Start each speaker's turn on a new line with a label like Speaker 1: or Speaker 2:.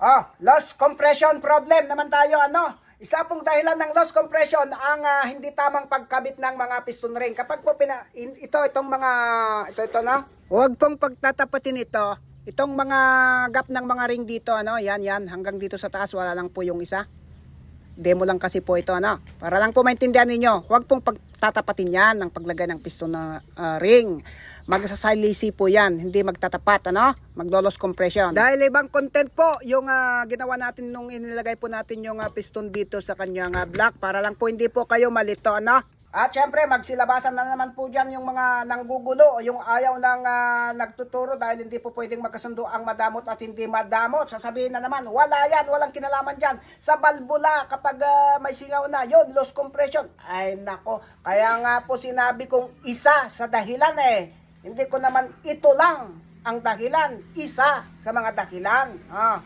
Speaker 1: Oh, loss compression problem naman tayo ano. Isa pong dahilan ng loss compression ang ah, hindi tamang pagkabit ng mga piston ring. Kapag po pina, in- ito itong mga ito ito no. Huwag pong pagtatapatin ito. Itong mga gap ng mga ring dito ano, yan yan hanggang dito sa taas wala lang po yung isa. Demo lang kasi po ito ano. Para lang po maintindihan ninyo, huwag pong pagtatapatin yan ng paglagay ng piston na ah, ring. Magsasalisi po yan, hindi magtatapat ano, maglolos compression. Dahil ibang content po yung ah, ginawa natin nung inilagay po natin yung ah, piston dito sa kanyang ah, block para lang po hindi po kayo malito ano. At syempre, magsilabasan na naman po dyan yung mga nanggugulo o yung ayaw ng ah, nagtuturo dahil hindi po pwedeng magkasundo ang madamot at hindi madamot. Sasabihin na naman, wala yan, walang kinalaman dyan. Sa balbula, kapag ah, may singaw na, yun, loss compression. Ay nako, kaya nga po sinabi kong isa sa dahilan eh. Hindi ko naman ito lang ang dahilan, isa sa mga dahilan. Ah.